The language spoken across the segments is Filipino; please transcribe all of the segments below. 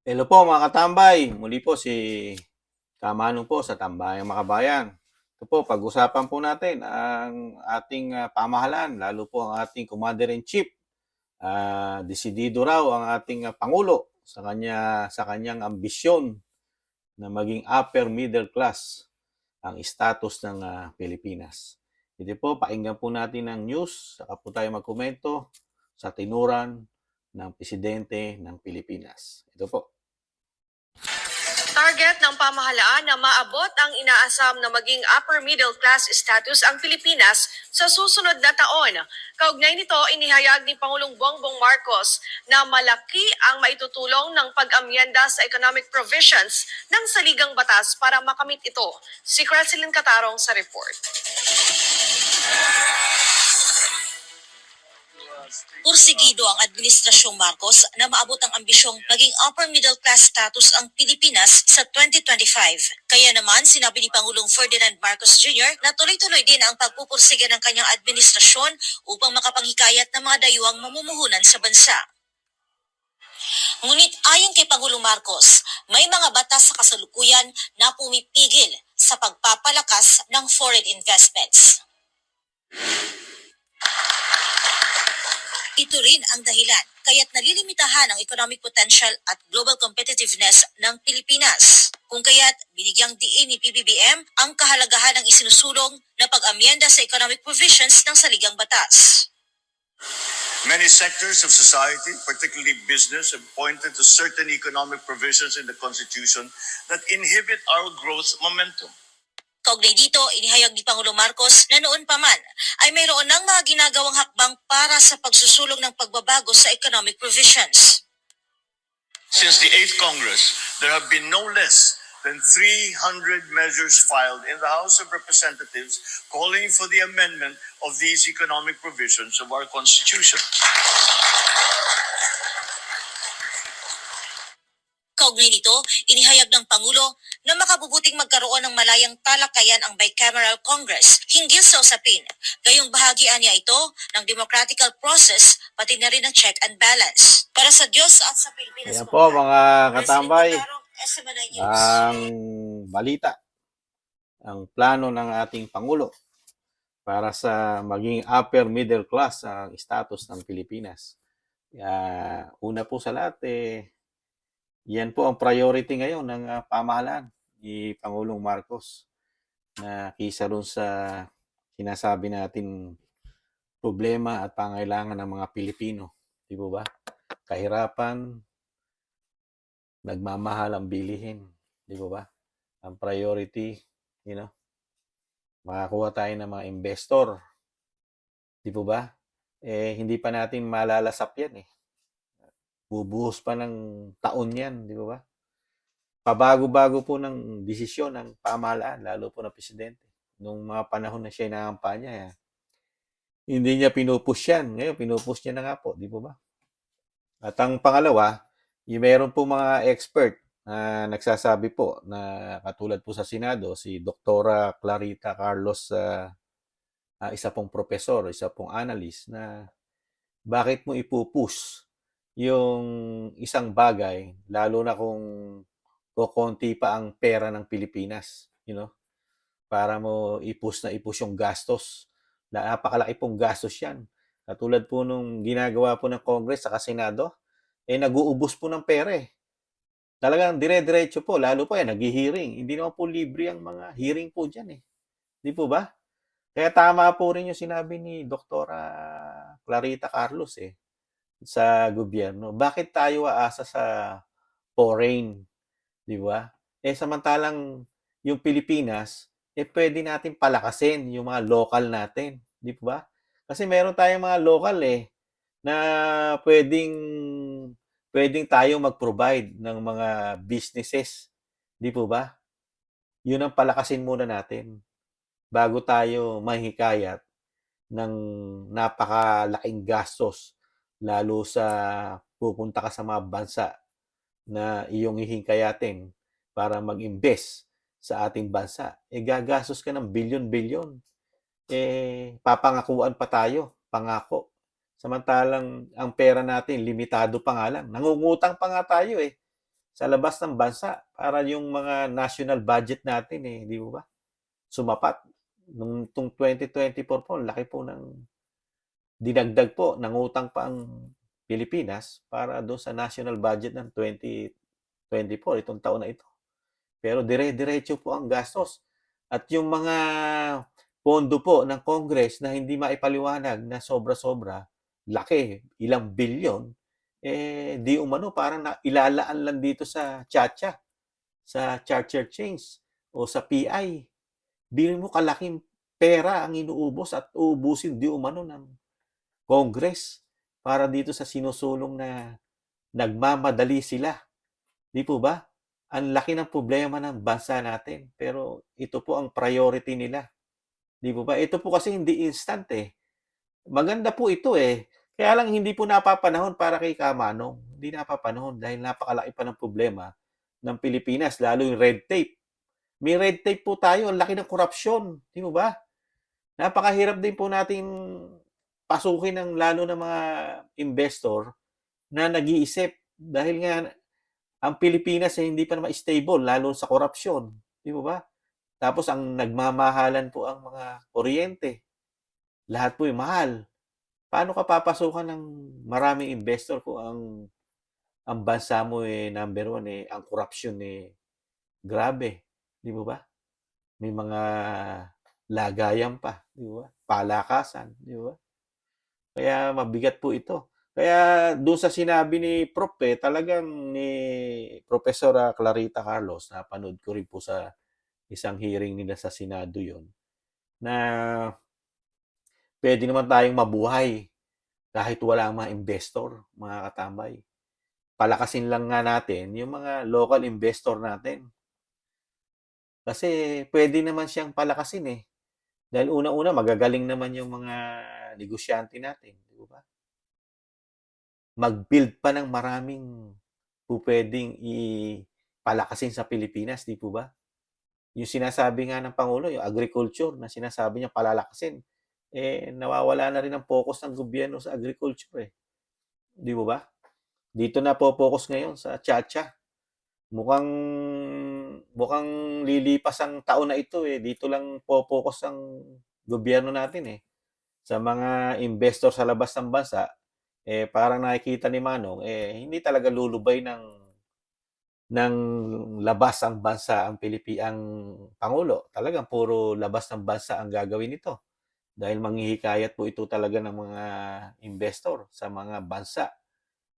Hello po mga katambay. Muli po si Kamanong po sa Tambayang Makabayan. Ito po, pag-usapan po natin ang ating ah, pamahalaan, lalo po ang ating Commander-in-Chief. Ah, desidido raw ang ating ah, Pangulo sa kanya sa kanyang ambisyon na maging upper middle class ang status ng ah, Pilipinas. Ito po, pakinggan po natin ang news, saka po tayo magkomento sa tinuran ng Presidente ng Pilipinas. Ito po. Target ng pamahalaan na maabot ang inaasam na maging upper middle class status ang Pilipinas sa susunod na taon. Kaugnay nito, inihayag ni Pangulong Bongbong Marcos na malaki ang maitutulong ng pag-amyenda sa economic provisions ng saligang batas para makamit ito. Si Cresilin Catarong sa report. Pursigido ang Administrasyong Marcos na maabot ang ambisyong maging upper middle class status ang Pilipinas sa 2025. Kaya naman sinabi ni Pangulong Ferdinand Marcos Jr. na tuloy-tuloy din ang pagpupursiga ng kanyang administrasyon upang makapanghikayat ng mga dayuhang mamumuhunan sa bansa. Ngunit ayon kay Pangulong Marcos, may mga batas sa kasalukuyan na pumipigil sa pagpapalakas ng foreign investments. Ito rin ang dahilan kaya't nalilimitahan ang economic potential at global competitiveness ng Pilipinas. Kung kaya't binigyang diin ni PBBM ang kahalagahan ng isinusulong na pag-amyenda sa economic provisions ng saligang batas. Many sectors of society, particularly business, have pointed to certain economic provisions in the Constitution that inhibit our growth momentum. Kaugnay dito, inihayag ni Pangulong Marcos na noon pa man ay mayroon ng mga ginagawang hakbang para sa pagsusulong ng pagbabago sa economic provisions. Since the 8th Congress, there have been no less than 300 measures filed in the House of Representatives calling for the amendment of these economic provisions of our Constitution. Kaugnay nito, inihayag ng Pangulo na makabubuting magkaroon ng malayang talakayan ang bicameral Congress hinggil sa usapin. Gayong bahagian niya ito ng democratical process pati na rin ng check and balance. Para sa Diyos at sa Pilipinas. Ayan po mga katambay, ang balita, ang plano ng ating Pangulo para sa maging upper middle class ang status ng Pilipinas. Kaya, una po sa lahat, eh, yan po ang priority ngayon ng ah, pamahalaan ni Pangulong Marcos na kisa ron sa sinasabi natin problema at pangailangan ng mga Pilipino. Di ba? Kahirapan, nagmamahal ang bilihin. Di ba? Ang priority, you know, makakuha tayo ng mga investor. Di ba? Eh, hindi pa natin malalasap yan eh. Bubuhos pa ng taon yan, di ba ba? Pabago-bago po ng desisyon ng pamahalaan, lalo po ng presidente. Nung mga panahon na siya inakampanya, eh, hindi niya pinupush yan. Ngayon, pinupush niya na nga po, di po ba? At ang pangalawa, yung meron po mga expert na nagsasabi po na katulad po sa Senado, si Doktora Clarita Carlos, ah, ah, isa pong profesor, isa pong analyst, na bakit mo ipupush yung isang bagay, lalo na kung kukonti pa ang pera ng Pilipinas, you know, para mo ipus na ipus yung gastos. Na- Napakalaki pong gastos yan. Katulad po nung ginagawa po ng Congress sa Senado, eh naguubos po ng pera eh. Talagang dire-diretso po, lalo po yan, nag-hearing. Hindi naman po libre ang mga hearing po dyan eh. Di po ba? Kaya tama po rin yung sinabi ni Doktora Clarita Carlos eh sa gobyerno. Bakit tayo aasa sa foreign? Di ba? Eh samantalang yung Pilipinas, eh pwede natin palakasin yung mga local natin. Di ba? Kasi meron tayong mga local eh na pwedeng pwedeng tayo mag-provide ng mga businesses. Di po ba? Yun ang palakasin muna natin bago tayo mahikayat ng napakalaking gastos lalo sa pupunta ka sa mga bansa na iyong hihingkayatin para mag-invest sa ating bansa. Eh gagastos ka ng bilyon-bilyon. Eh papangakuan pa tayo, pangako. Samantalang ang pera natin limitado pa nga lang. Nangungutang pa nga tayo eh. sa labas ng bansa para yung mga national budget natin eh, di ba? Sumapat. Nung tung 2024 po, laki po ng dinagdag po, nangutang pa ang Pilipinas para doon sa national budget ng 2024, itong taon na ito. Pero dire-diretso po ang gastos. At yung mga pondo po ng Congress na hindi maipaliwanag na sobra-sobra, laki, ilang bilyon, eh di umano parang na, ilalaan lang dito sa Chacha, sa charter chains o sa PI. Bili mo kalaking pera ang inuubos at uubusin di umano ng Congress para dito sa sinusulong na nagmamadali sila. Di po ba? Ang laki ng problema ng bansa natin. Pero ito po ang priority nila. Di po ba? Ito po kasi hindi instant eh. Maganda po ito eh. Kaya lang hindi po napapanahon para kay Kamanong. Hindi napapanahon dahil napakalaki pa ng problema ng Pilipinas, lalo yung red tape. May red tape po tayo, ang laki ng korupsyon. Di mo ba? Napakahirap din po natin pasukin ng lalo ng mga investor na nag-iisip dahil nga ang Pilipinas ay hindi pa naman stable lalo sa korupsyon. Di mo ba? Tapos ang nagmamahalan po ang mga kuryente. Lahat po yung mahal. Paano ka papasukan ng maraming investor kung ang ang bansa mo eh number one eh ang korupsyon eh grabe, di mo ba? May mga lagayan pa, di ba? Palakasan, di ba? Kaya mabigat po ito. Kaya doon sa sinabi ni Prof eh, talagang ni Professor Clarita Carlos, napanood ko rin po sa isang hearing nila sa Senado yon na pwede naman tayong mabuhay kahit wala ang mga investor, mga katambay. Palakasin lang nga natin yung mga local investor natin. Kasi pwede naman siyang palakasin eh. Dahil una-una, magagaling naman yung mga negosyante natin. Di ba? Mag-build pa ng maraming po pwedeng ipalakasin sa Pilipinas, di po ba? Yung sinasabi nga ng Pangulo, yung agriculture na sinasabi niya palalakasin, eh nawawala na rin ang focus ng gobyerno sa agriculture eh. Di ba ba? Dito na po focus ngayon sa Chacha. Mukhang mukhang lilipas ang taon na ito eh. Dito lang po focus ang gobyerno natin eh. Sa mga investor sa labas ng bansa, eh parang nakikita ni Manong eh hindi talaga lulubay ng ng labas ang bansa ang Pilipi ang pangulo. Talagang puro labas ng bansa ang gagawin nito. Dahil manghihikayat po ito talaga ng mga investor sa mga bansa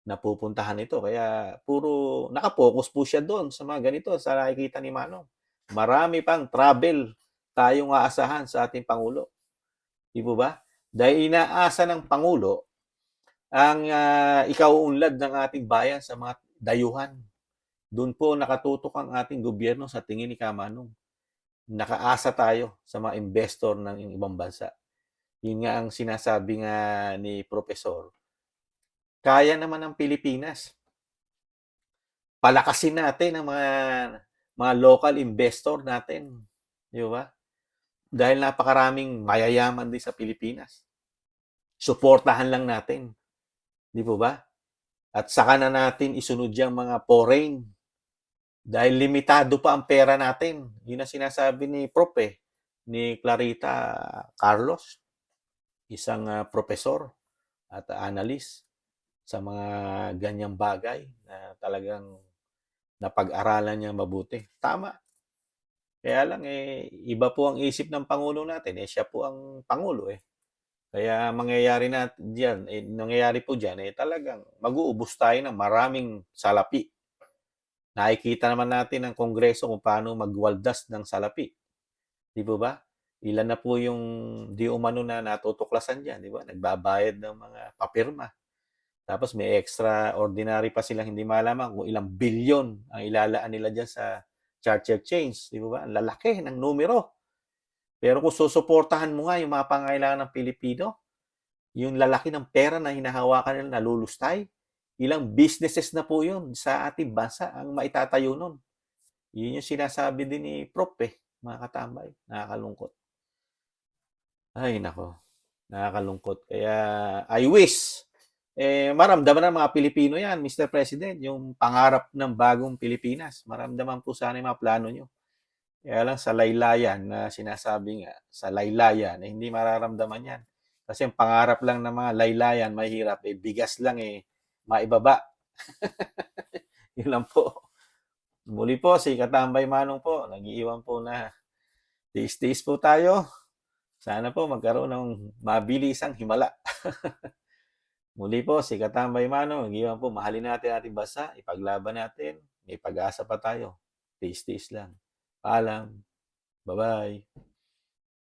na pupuntahan ito. Kaya puro nakapokus po siya doon sa mga ganito sa nakikita ni Manong. Marami pang travel tayong aasahan sa ating Pangulo. Di ba? Dahil inaasa ng Pangulo ang uh, ikauunlad ng ating bayan sa mga dayuhan. Doon po nakatutok ang ating gobyerno sa tingin ni Kamanong. Nakaasa tayo sa mga investor ng ibang bansa. Yun nga ang sinasabi nga ni Profesor. Kaya naman ng Pilipinas. Palakasin natin ang mga mga local investor natin. Di ba? Dahil napakaraming mayayaman din sa Pilipinas. Suportahan lang natin. Di po ba? At saka na natin isunod yung mga foreign. Dahil limitado pa ang pera natin. Yun ang sinasabi ni Prof. Eh, ni Clarita Carlos, isang uh, profesor at analyst sa mga ganyang bagay na talagang napag-aralan niya mabuti. Tama. Kaya lang eh iba po ang isip ng pangulo natin, eh siya po ang pangulo eh. Kaya mangyayari na diyan, eh nangyayari po diyan eh talagang mag-uubos tayo ng maraming salapi. Nakikita naman natin ng Kongreso kung paano magwaldas ng salapi. Di po ba? Ilan na po yung di umano na natutuklasan diyan, di ba? Nagbabayad ng mga papirma. Tapos may extraordinary pa silang hindi malaman kung ilang bilyon ang ilalaan nila diyan sa charter chains, di ba? Ang lalaki ng numero. Pero kung susuportahan mo nga yung mga pangailangan ng Pilipino, yung lalaki ng pera na hinahawakan nila nalulustay, ilang businesses na po yun sa ating bansa ang maitatayo nun. Yun yung sinasabi din ni Prof. Eh, mga katambay. Nakakalungkot. Ay, nako. Nakakalungkot. Kaya, I wish eh, maramdaman ng mga Pilipino yan, Mr. President, yung pangarap ng bagong Pilipinas. Maramdaman po sana yung mga plano nyo. Kaya lang sa laylayan na sinasabi nga, sa laylayan, eh, hindi mararamdaman yan. Kasi ang pangarap lang ng mga laylayan, mahirap, eh, bigas lang eh, maibaba. Yun lang po. Muli po, si Katambay Manong po, nag-iiwan po na tiis-tiis po tayo. Sana po magkaroon ng mabilisang himala. Muli po, si Katambay Manong, nag-iiwan po, mahalin natin ating bansa, ipaglaban natin, may pag-asa pa tayo. Tiis-tiis lang. Paalam. Bye-bye.